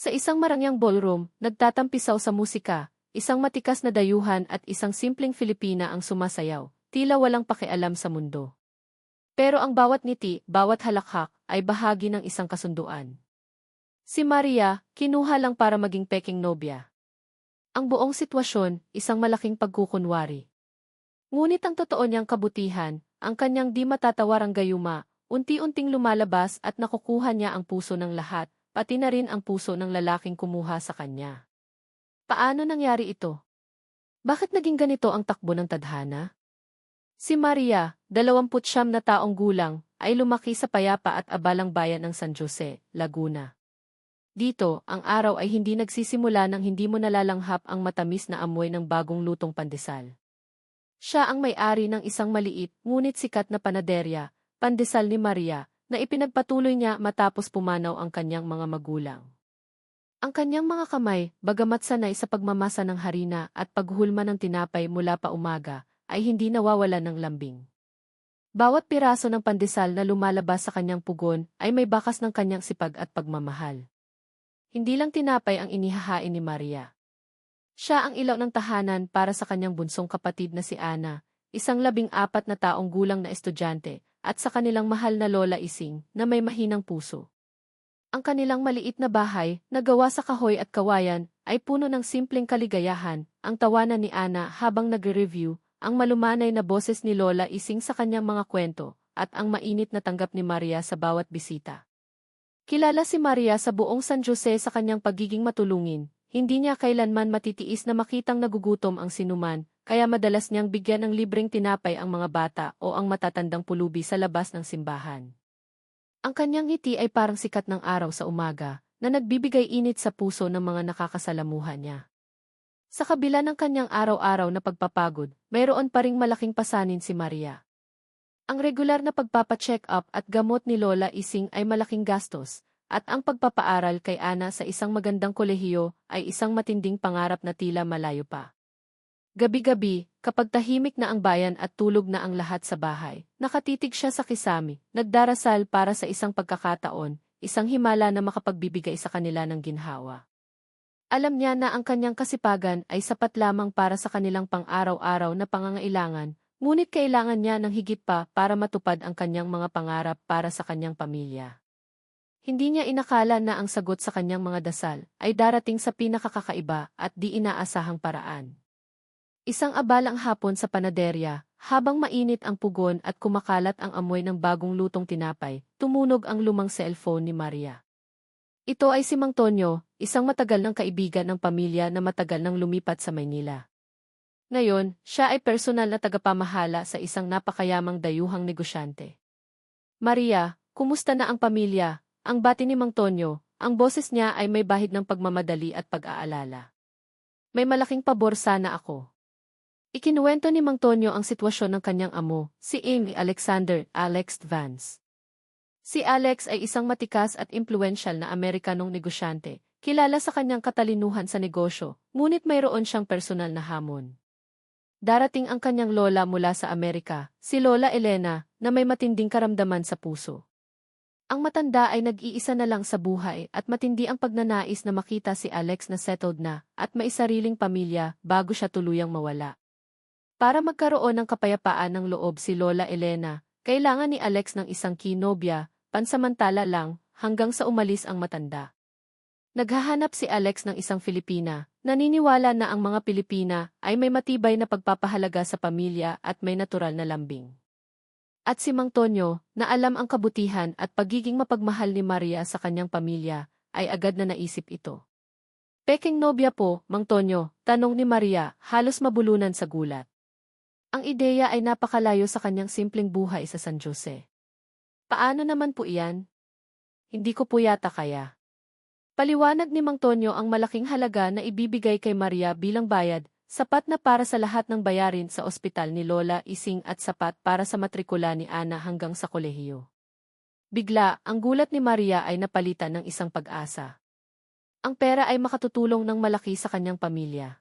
Sa isang marangyang ballroom, nagtatampisaw sa musika, isang matikas na dayuhan at isang simpleng Filipina ang sumasayaw, tila walang pakialam sa mundo. Pero ang bawat ngiti, bawat halakhak, ay bahagi ng isang kasunduan. Si Maria, kinuha lang para maging peking nobya. Ang buong sitwasyon, isang malaking pagkukunwari. Ngunit ang totoo niyang kabutihan, ang kanyang di matatawarang gayuma, unti-unting lumalabas at nakukuha niya ang puso ng lahat, pati na rin ang puso ng lalaking kumuha sa kanya. Paano nangyari ito? Bakit naging ganito ang takbo ng tadhana? Si Maria, 29 na taong gulang, ay lumaki sa payapa at abalang bayan ng San Jose, Laguna. Dito, ang araw ay hindi nagsisimula nang hindi mo nalalanghap ang matamis na amoy ng bagong lutong pandesal. Siya ang may-ari ng isang maliit, ngunit sikat na panaderya, pandesal ni Maria, na ipinagpatuloy niya matapos pumanaw ang kanyang mga magulang. Ang kanyang mga kamay, bagamat sanay sa pagmamasa ng harina at paghulma ng tinapay mula pa umaga, ay hindi nawawala ng lambing. Bawat piraso ng pandesal na lumalabas sa kanyang pugon ay may bakas ng kanyang sipag at pagmamahal. Hindi lang tinapay ang inihahain ni Maria. Siya ang ilaw ng tahanan para sa kanyang bunsong kapatid na si Ana, isang labing apat na taong gulang na estudyante, at sa kanilang mahal na Lola Ising na may mahinang puso. Ang kanilang maliit na bahay, na gawa sa kahoy at kawayan, ay puno ng simpleng kaligayahan, ang tawanan ni Ana habang nagre-review, ang malumanay na boses ni Lola Ising sa kanyang mga kwento, at ang mainit na tanggap ni Maria sa bawat bisita. Kilala si Maria sa buong San Jose sa kanyang pagiging matulungin, hindi niya kailanman matitiis na makitang nagugutom ang sinuman, kaya madalas niyang bigyan ng libreng tinapay ang mga bata o ang matatandang pulubi sa labas ng simbahan. Ang kanyang ngiti ay parang sikat ng araw sa umaga, na nagbibigay init sa puso ng mga nakakasalamuhan niya. Sa kabila ng kanyang araw-araw na pagpapagod, mayroon pa ring malaking pasanin si Maria. Ang regular na pagpapacheck up at gamot ni Lola Ising ay malaking gastos, at ang pagpapaaral kay Ana sa isang magandang kolehiyo ay isang matinding pangarap na tila malayo pa. Gabi-gabi, kapag tahimik na ang bayan at tulog na ang lahat sa bahay, nakatitig siya sa kisami, nagdarasal para sa isang pagkakataon, isang himala na makapagbibigay sa kanila ng ginhawa. Alam niya na ang kanyang kasipagan ay sapat lamang para sa kanilang pang-araw-araw na pangangailangan, ngunit kailangan niya ng higit pa para matupad ang kanyang mga pangarap para sa kanyang pamilya. Hindi niya inakala na ang sagot sa kanyang mga dasal ay darating sa pinakakakaiba at di inaasahang paraan. Isang abalang hapon sa panaderya, habang mainit ang pugon at kumakalat ang amoy ng bagong lutong tinapay, tumunog ang lumang cellphone ni Maria. Ito ay si Mang Tonyo, isang matagal ng kaibigan ng pamilya na matagal nang lumipat sa Maynila. Ngayon, siya ay personal na tagapamahala sa isang napakayamang dayuhang negosyante. Maria, kumusta na ang pamilya? Ang bati ni Mang Tonyo, ang boses niya ay may bahid ng pagmamadali at pag-aalala. May malaking pabor sana ako. Ikinuwento ni Mang Tonyo ang sitwasyon ng kanyang amo, si Amy Alexander Alex Vance. Si Alex ay isang matikas at impluensyal na Amerikanong negosyante, kilala sa kanyang katalinuhan sa negosyo, ngunit mayroon siyang personal na hamon. Darating ang kanyang lola mula sa Amerika, si Lola Elena, na may matinding karamdaman sa puso. Ang matanda ay nag-iisa na lang sa buhay at matindi ang pagnanais na makita si Alex na settled na at may sariling pamilya bago siya tuluyang mawala. Para magkaroon ng kapayapaan ng loob si Lola Elena, kailangan ni Alex ng isang kinobya, pansamantala lang, hanggang sa umalis ang matanda. Naghahanap si Alex ng isang Filipina, naniniwala na ang mga Pilipina ay may matibay na pagpapahalaga sa pamilya at may natural na lambing. At si Mang Tonyo, na alam ang kabutihan at pagiging mapagmahal ni Maria sa kanyang pamilya, ay agad na naisip ito. Peking nobya po, Mang Tonyo, tanong ni Maria, halos mabulunan sa gulat. Ang ideya ay napakalayo sa kanyang simpleng buhay sa San Jose. Paano naman po iyan? Hindi ko po yata kaya. Paliwanag ni Mang Tonyo ang malaking halaga na ibibigay kay Maria bilang bayad, sapat na para sa lahat ng bayarin sa ospital ni Lola Ising at sapat para sa matrikula ni Ana hanggang sa kolehiyo. Bigla, ang gulat ni Maria ay napalitan ng isang pag-asa. Ang pera ay makatutulong ng malaki sa kanyang pamilya.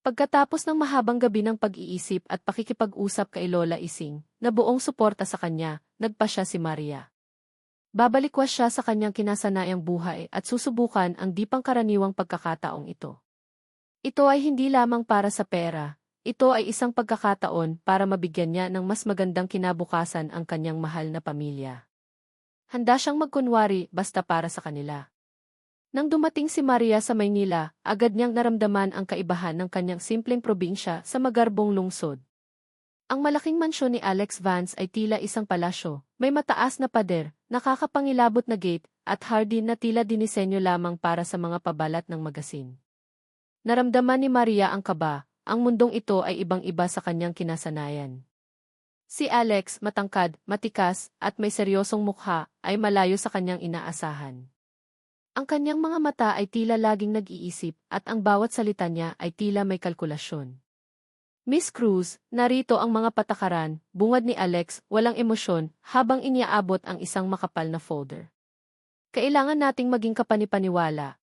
Pagkatapos ng mahabang gabi ng pag-iisip at pakikipag-usap kay Lola Ising, na buong suporta sa kanya, nagpa siya si Maria. Babalikwas siya sa kanyang kinasanayang buhay at susubukan ang di pangkaraniwang pagkakataong ito. Ito ay hindi lamang para sa pera, ito ay isang pagkakataon para mabigyan niya ng mas magandang kinabukasan ang kanyang mahal na pamilya. Handa siyang magkunwari basta para sa kanila. Nang dumating si Maria sa Maynila, agad niyang naramdaman ang kaibahan ng kanyang simpleng probinsya sa magarbong lungsod. Ang malaking mansyon ni Alex Vance ay tila isang palasyo, may mataas na pader, nakakapangilabot na gate, at hardin na tila dinisenyo lamang para sa mga pabalat ng magasin. Naramdaman ni Maria ang kaba, ang mundong ito ay ibang-iba sa kanyang kinasanayan. Si Alex, matangkad, matikas, at may seryosong mukha, ay malayo sa kanyang inaasahan. Ang kanyang mga mata ay tila laging nag-iisip at ang bawat salita niya ay tila may kalkulasyon. Miss Cruz, narito ang mga patakaran, bungad ni Alex, walang emosyon, habang iniaabot ang isang makapal na folder. Kailangan nating maging kapanipaniwala.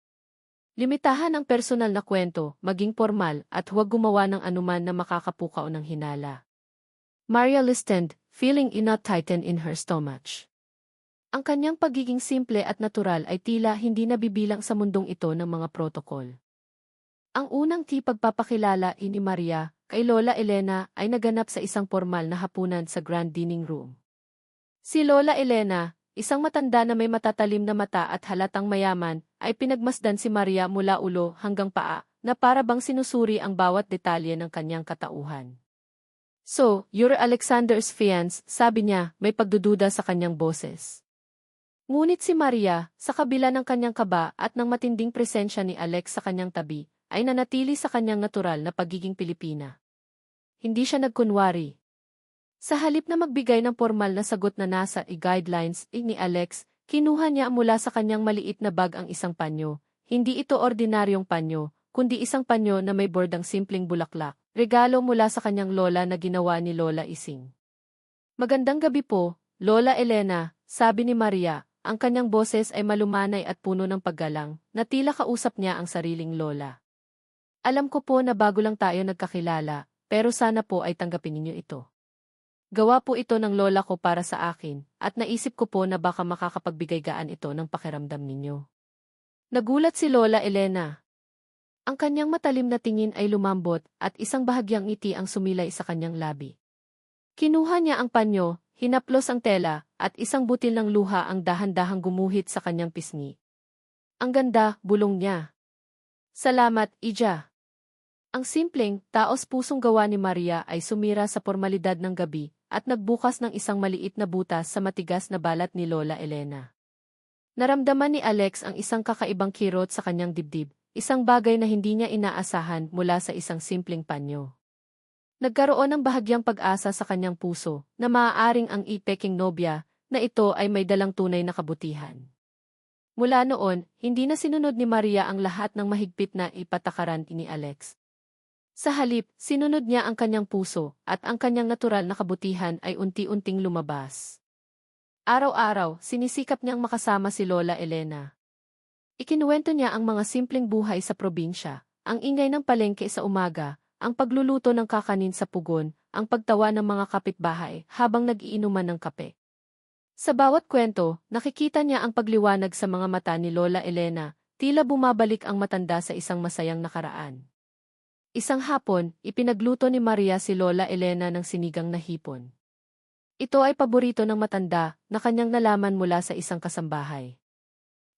Limitahan ang personal na kwento, maging formal, at huwag gumawa ng anuman na makakapukaw ng hinala. Maria listened, feeling inot tighten in her stomach. Ang kanyang pagiging simple at natural ay tila hindi nabibilang sa mundong ito ng mga protokol. Ang unang ti pagpapakilala ni Maria kay Lola Elena ay naganap sa isang formal na hapunan sa Grand Dining Room. Si Lola Elena, isang matanda na may matatalim na mata at halatang mayaman, ay pinagmasdan si Maria mula ulo hanggang paa, na para bang sinusuri ang bawat detalye ng kanyang katauhan. So, you're Alexander's fiance, sabi niya, may pagdududa sa kanyang boses. Ngunit si Maria, sa kabila ng kanyang kaba at ng matinding presensya ni Alex sa kanyang tabi, ay nanatili sa kanyang natural na pagiging Pilipina. Hindi siya nagkunwari. Sa halip na magbigay ng formal na sagot na nasa i-guidelines ni Alex, kinuha niya mula sa kanyang maliit na bag ang isang panyo. Hindi ito ordinaryong panyo, kundi isang panyo na may bordang simpleng bulaklak, regalo mula sa kanyang lola na ginawa ni Lola Ising. Magandang gabi po, Lola Elena, sabi ni Maria, ang kanyang boses ay malumanay at puno ng paggalang, na tila kausap niya ang sariling lola. Alam ko po na bago lang tayo nagkakilala, pero sana po ay tanggapin ninyo ito. Gawa po ito ng lola ko para sa akin, at naisip ko po na baka makakapagbigay gaan ito ng pakiramdam ninyo. Nagulat si Lola Elena. Ang kanyang matalim na tingin ay lumambot at isang bahagyang ngiti ang sumilay sa kanyang labi. Kinuha niya ang panyo, hinaplos ang tela, at isang butil ng luha ang dahan-dahang gumuhit sa kanyang pisngi. Ang ganda, bulong niya. Salamat, Ija. Ang simpleng, taos-pusong gawa ni Maria ay sumira sa formalidad ng gabi at nagbukas ng isang maliit na butas sa matigas na balat ni Lola Elena. Naramdaman ni Alex ang isang kakaibang kirot sa kanyang dibdib, isang bagay na hindi niya inaasahan mula sa isang simpleng panyo. Nagkaroon ng bahagyang pag-asa sa kanyang puso na maaaring ang ipeking nobya na ito ay may dalang tunay na kabutihan. Mula noon, hindi na sinunod ni Maria ang lahat ng mahigpit na ipatakaran ni Alex. Sa halip, sinunod niya ang kanyang puso, at ang kanyang natural na kabutihan ay unti-unting lumabas. Araw-araw, sinisikap niyang makasama si Lola Elena. Ikinuwento niya ang mga simpleng buhay sa probinsya, ang ingay ng palengke sa umaga, ang pagluluto ng kakanin sa pugon, ang pagtawa ng mga kapitbahay habang nag-iinuman ng kape. Sa bawat kwento, nakikita niya ang pagliwanag sa mga mata ni Lola Elena, tila bumabalik ang matanda sa isang masayang nakaraan. Isang hapon, ipinagluto ni Maria si Lola Elena ng sinigang na hipon. Ito ay paborito ng matanda na kanyang nalaman mula sa isang kasambahay.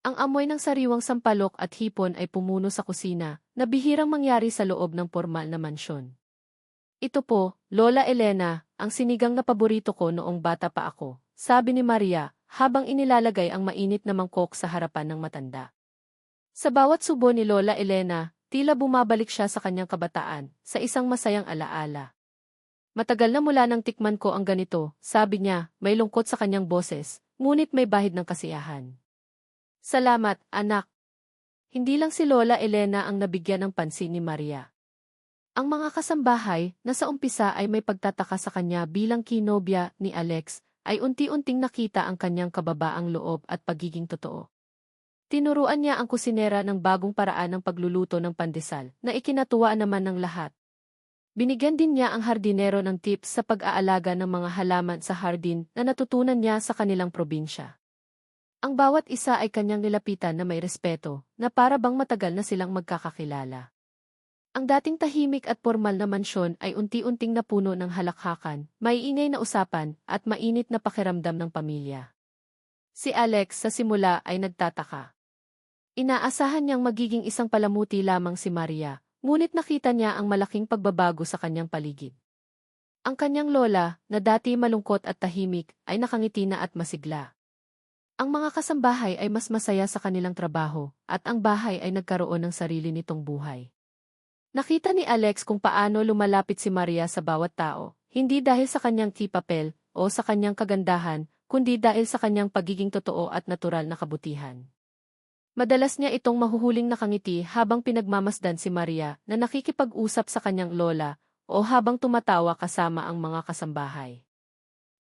Ang amoy ng sariwang sampalok at hipon ay pumuno sa kusina, na bihirang mangyari sa loob ng formal na mansyon. Ito po, Lola Elena, ang sinigang na paborito ko noong bata pa ako, sabi ni Maria, habang inilalagay ang mainit na mangkok sa harapan ng matanda. Sa bawat subo ni Lola Elena, Tila bumabalik siya sa kanyang kabataan, sa isang masayang alaala. Matagal na mula nang tikman ko ang ganito, sabi niya, may lungkot sa kanyang boses, ngunit may bahid ng kasiyahan. Salamat, anak. Hindi lang si Lola Elena ang nabigyan ng pansin ni Maria. Ang mga kasambahay na sa umpisa ay may pagtataka sa kanya bilang kinobya ni Alex ay unti-unting nakita ang kanyang kababaang loob at pagiging totoo. Tinuruan niya ang kusinera ng bagong paraan ng pagluluto ng pandesal na ikinatuwa naman ng lahat. Binigyan din niya ang hardinero ng tips sa pag-aalaga ng mga halaman sa hardin na natutunan niya sa kanilang probinsya. Ang bawat isa ay kanyang nilapitan na may respeto, na para bang matagal na silang magkakakilala. Ang dating tahimik at formal na mansyon ay unti-unting napuno ng halakhakan, maiingay na usapan, at mainit na pakiramdam ng pamilya. Si Alex sa simula ay nagtataka. Inaasahan niyang magiging isang palamuti lamang si Maria, ngunit nakita niya ang malaking pagbabago sa kanyang paligid. Ang kanyang lola, na dati malungkot at tahimik, ay nakangiti na at masigla. Ang mga kasambahay ay mas masaya sa kanilang trabaho, at ang bahay ay nagkaroon ng sarili nitong buhay. Nakita ni Alex kung paano lumalapit si Maria sa bawat tao, hindi dahil sa kanyang tipapel o sa kanyang kagandahan, kundi dahil sa kanyang pagiging totoo at natural na kabutihan. Madalas niya itong mahuhuling nakangiti habang pinagmamasdan si Maria na nakikipag-usap sa kanyang lola o habang tumatawa kasama ang mga kasambahay.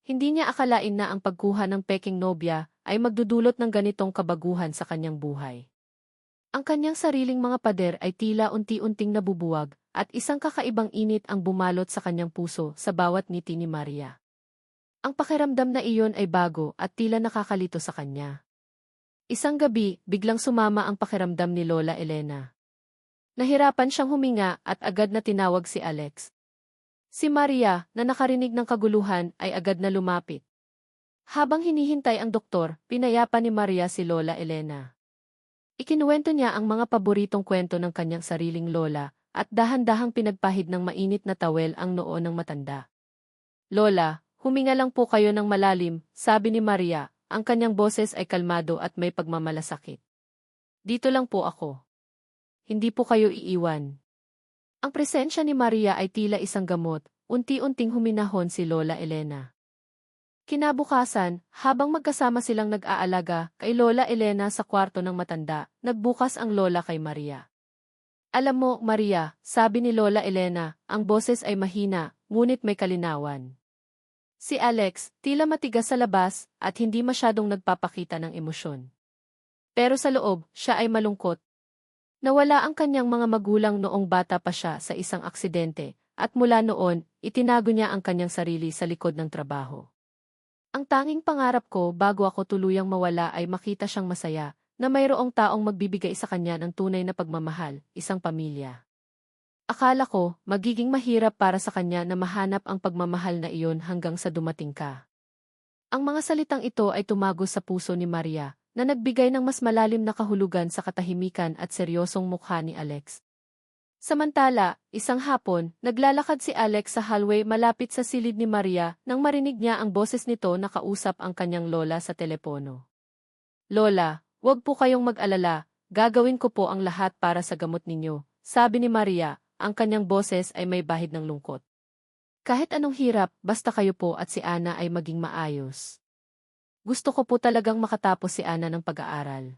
Hindi niya akalain na ang pagkuha ng peking nobya ay magdudulot ng ganitong kabaguhan sa kanyang buhay. Ang kanyang sariling mga pader ay tila unti-unting nabubuwag, at isang kakaibang init ang bumalot sa kanyang puso sa bawat ngiti ni Maria. Ang pakiramdam na iyon ay bago at tila nakakalito sa kanya. Isang gabi, biglang sumama ang pakiramdam ni Lola Elena. Nahirapan siyang huminga at agad na tinawag si Alex. Si Maria, na nakarinig ng kaguluhan, ay agad na lumapit. Habang hinihintay ang doktor, pinayapa ni Maria si Lola Elena. Ikinuwento niya ang mga paboritong kwento ng kanyang sariling lola, at dahan-dahang pinagpahid ng mainit na tawel ang noo ng matanda. Lola, huminga lang po kayo ng malalim, sabi ni Maria, ang kanyang boses ay kalmado at may pagmamalasakit. Dito lang po ako. Hindi po kayo iiwan. Ang presensya ni Maria ay tila isang gamot, unti-unting huminahon si Lola Elena. Kinabukasan, habang magkasama silang nag-aalaga kay Lola Elena sa kwarto ng matanda, nagbukas ang Lola kay Maria. Alam mo, Maria, sabi ni Lola Elena, ang boses ay mahina, ngunit may kalinawan. Si Alex, tila matigas sa labas, at hindi masyadong nagpapakita ng emosyon. Pero sa loob, siya ay malungkot. Nawala ang kanyang mga magulang noong bata pa siya sa isang aksidente, at mula noon, itinago niya ang kanyang sarili sa likod ng trabaho. Ang tanging pangarap ko bago ako tuluyang mawala ay makita siyang masaya, na mayroong taong magbibigay sa kanya ng tunay na pagmamahal, isang pamilya. Akala ko, magiging mahirap para sa kanya na mahanap ang pagmamahal na iyon hanggang sa dumating ka. Ang mga salitang ito ay tumago sa puso ni Maria, na nagbigay ng mas malalim na kahulugan sa katahimikan at seryosong mukha ni Alex. Samantala, isang hapon, naglalakad si Alex sa hallway malapit sa silid ni Maria nang marinig niya ang boses nito na kausap ang kanyang lola sa telepono. Lola, huwag po kayong mag-alala, gagawin ko po ang lahat para sa gamot ninyo, sabi ni Maria, ang kanyang boses ay may bahid ng lungkot. Kahit anong hirap, basta kayo po at si Ana ay maging maayos. Gusto ko po talagang makatapos si Ana ng pag-aaral.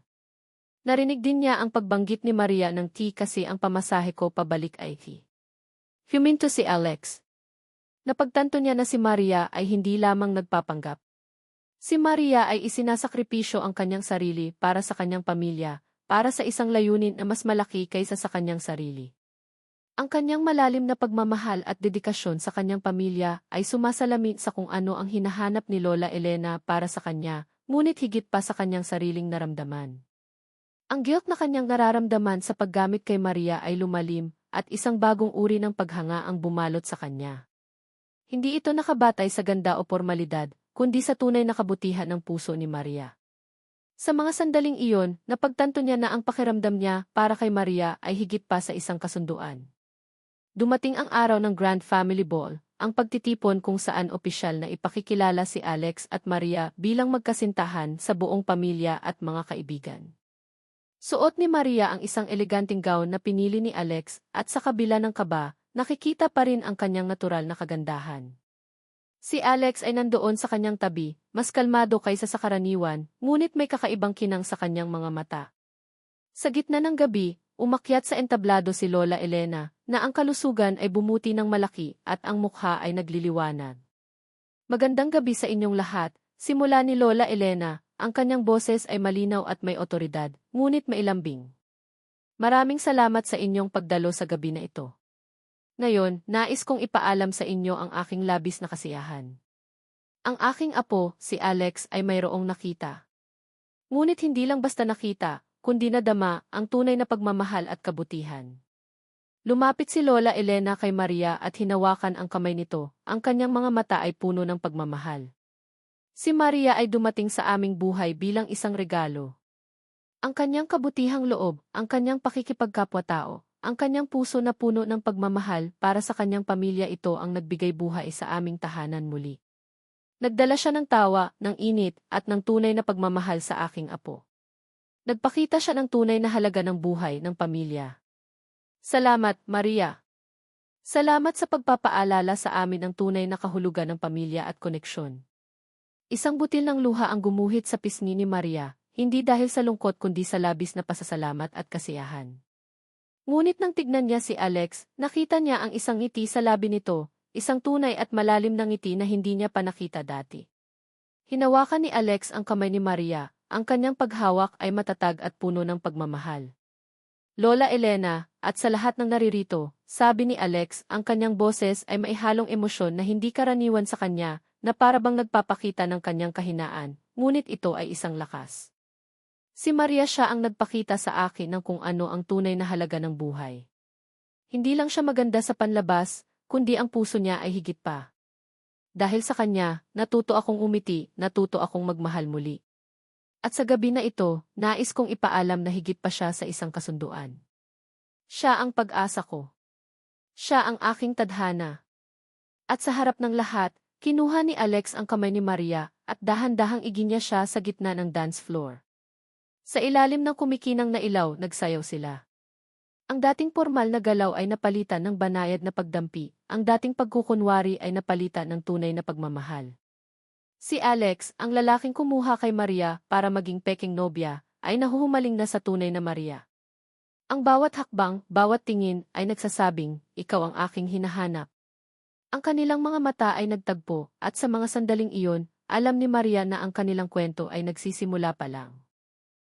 Narinig din niya ang pagbanggit ni Maria ng T kasi ang pamasahe ko pabalik ay T. Huminto si Alex. Napagtanto niya na si Maria ay hindi lamang nagpapanggap. Si Maria ay isinasakripisyo ang kanyang sarili para sa kanyang pamilya, para sa isang layunin na mas malaki kaysa sa kanyang sarili. Ang kanyang malalim na pagmamahal at dedikasyon sa kanyang pamilya ay sumasalamin sa kung ano ang hinahanap ni Lola Elena para sa kanya, ngunit higit pa sa kanyang sariling naramdaman. Ang guilt na kanyang nararamdaman sa paggamit kay Maria ay lumalim, at isang bagong uri ng paghanga ang bumalot sa kanya. Hindi ito nakabatay sa ganda o formalidad, kundi sa tunay na kabutihan ng puso ni Maria. Sa mga sandaling iyon, napagtanto niya na ang pakiramdam niya para kay Maria ay higit pa sa isang kasunduan. Dumating ang araw ng Grand Family Ball, ang pagtitipon kung saan opisyal na ipakikilala si Alex at Maria bilang magkasintahan sa buong pamilya at mga kaibigan. Suot ni Maria ang isang eleganting gown na pinili ni Alex at sa kabila ng kaba, nakikita pa rin ang kanyang natural na kagandahan. Si Alex ay nandoon sa kanyang tabi, mas kalmado kaysa sa karaniwan, ngunit may kakaibang kinang sa kanyang mga mata. Sa gitna ng gabi, umakyat sa entablado si Lola Elena, na ang kalusugan ay bumuti ng malaki at ang mukha ay nagliliwanag. Magandang gabi sa inyong lahat, simula ni Lola Elena, ang kanyang boses ay malinaw at may otoridad, ngunit mailambing. Maraming salamat sa inyong pagdalo sa gabi na ito. Ngayon, nais kong ipaalam sa inyo ang aking labis na kasiyahan. Ang aking apo, si Alex, ay mayroong nakita. Ngunit hindi lang basta nakita, kundi nadama ang tunay na pagmamahal at kabutihan. Lumapit si Lola Elena kay Maria at hinawakan ang kamay nito, ang kanyang mga mata ay puno ng pagmamahal. Si Maria ay dumating sa aming buhay bilang isang regalo. Ang kanyang kabutihang loob, ang kanyang pakikipagkapwa-tao, ang kanyang puso na puno ng pagmamahal para sa kanyang pamilya ito ang nagbigay buhay sa aming tahanan muli. Nagdala siya ng tawa, ng init, at ng tunay na pagmamahal sa aking apo. Nagpakita siya ng tunay na halaga ng buhay ng pamilya. Salamat, Maria. Salamat sa pagpapaalala sa amin ng tunay na kahulugan ng pamilya at koneksyon. Isang butil ng luha ang gumuhit sa pisngi ni Maria, hindi dahil sa lungkot kundi sa labis na pasasalamat at kasiyahan. Ngunit nang tignan niya si Alex, nakita niya ang isang ngiti sa labi nito, isang tunay at malalim na ngiti na hindi niya pa nakita dati. Hinawakan ni Alex ang kamay ni Maria, ang kanyang paghawak ay matatag at puno ng pagmamahal. Lola Elena, at sa lahat ng naririto, sabi ni Alex, ang kanyang boses ay maihalong emosyon na hindi karaniwan sa kanya, na para bang nagpapakita ng kanyang kahinaan, ngunit ito ay isang lakas. Si Maria siya ang nagpakita sa akin ng kung ano ang tunay na halaga ng buhay. Hindi lang siya maganda sa panlabas, kundi ang puso niya ay higit pa. Dahil sa kanya, natuto akong umiti, natuto akong magmahal muli. At sa gabi na ito, nais kong ipaalam na higit pa siya sa isang kasunduan. Siya ang pag-asa ko. Siya ang aking tadhana. At sa harap ng lahat, kinuha ni Alex ang kamay ni Maria at dahan-dahang iginya siya sa gitna ng dance floor. Sa ilalim ng kumikinang na ilaw, nagsayaw sila. Ang dating formal na galaw ay napalitan ng banayad na pagdampi, ang dating pagkukunwari ay napalitan ng tunay na pagmamahal. Si Alex, ang lalaking kumuha kay Maria para maging peking nobya, ay nahuhumaling na sa tunay na Maria. Ang bawat hakbang, bawat tingin, ay nagsasabing, ikaw ang aking hinahanap. Ang kanilang mga mata ay nagtagpo, at sa mga sandaling iyon, alam ni Maria na ang kanilang kwento ay nagsisimula pa lang.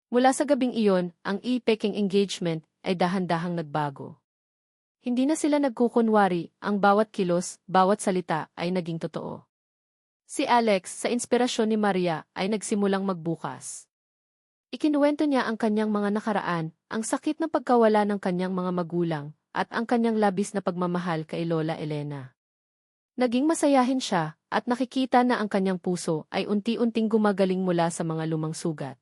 Mula sa gabing iyon, ang e-peking engagement ay dahan-dahang nagbago. Hindi na sila nagkukunwari, ang bawat kilos, bawat salita ay naging totoo. Si Alex, sa inspirasyon ni Maria, ay nagsimulang magbukas. Ikinuwento niya ang kanyang mga nakaraan, ang sakit na pagkawala ng kanyang mga magulang, at ang kanyang labis na pagmamahal kay Lola Elena. Naging masayahin siya, at nakikita na ang kanyang puso ay unti-unting gumagaling mula sa mga lumang sugat.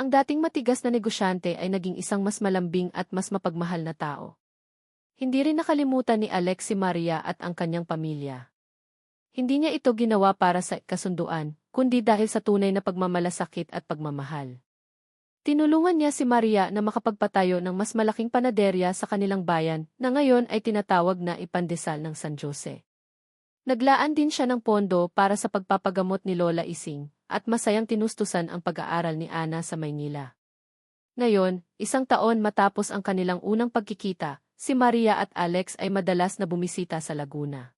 Ang dating matigas na negosyante ay naging isang mas malambing at mas mapagmahal na tao. Hindi rin nakalimutan ni Alex si Maria at ang kanyang pamilya. Hindi niya ito ginawa para sa kasunduan, kundi dahil sa tunay na pagmamalasakit at pagmamahal. Tinulungan niya si Maria na makapagpatayo ng mas malaking panaderya sa kanilang bayan na ngayon ay tinatawag na ipandesal ng San Jose. Naglaan din siya ng pondo para sa pagpapagamot ni Lola Ising at masayang tinustusan ang pag-aaral ni Ana sa Maynila. Ngayon, isang taon matapos ang kanilang unang pagkikita, si Maria at Alex ay madalas na bumisita sa Laguna.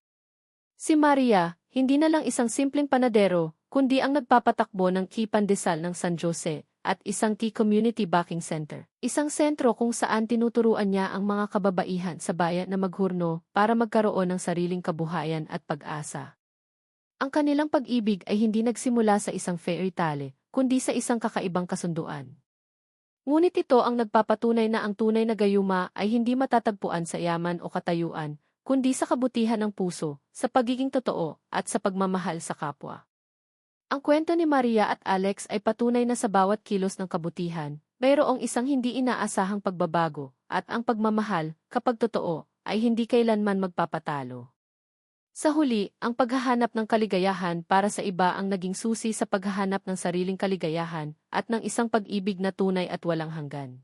Si Maria, hindi na lang isang simpleng panadero, kundi ang nagpapatakbo ng Key Pandesal ng San Jose at isang Key Community Backing Center. Isang sentro kung saan tinuturuan niya ang mga kababaihan sa bayan na maghurno para magkaroon ng sariling kabuhayan at pag-asa. Ang kanilang pag-ibig ay hindi nagsimula sa isang fairy tale, kundi sa isang kakaibang kasunduan. Ngunit ito ang nagpapatunay na ang tunay na gayuma ay hindi matatagpuan sa yaman o katayuan, kundi sa kabutihan ng puso, sa pagiging totoo, at sa pagmamahal sa kapwa. Ang kwento ni Maria at Alex ay patunay na sa bawat kilos ng kabutihan, mayroong isang hindi inaasahang pagbabago, at ang pagmamahal, kapag totoo, ay hindi kailanman magpapatalo. Sa huli, ang paghahanap ng kaligayahan para sa iba ang naging susi sa paghahanap ng sariling kaligayahan at ng isang pag-ibig na tunay at walang hanggan.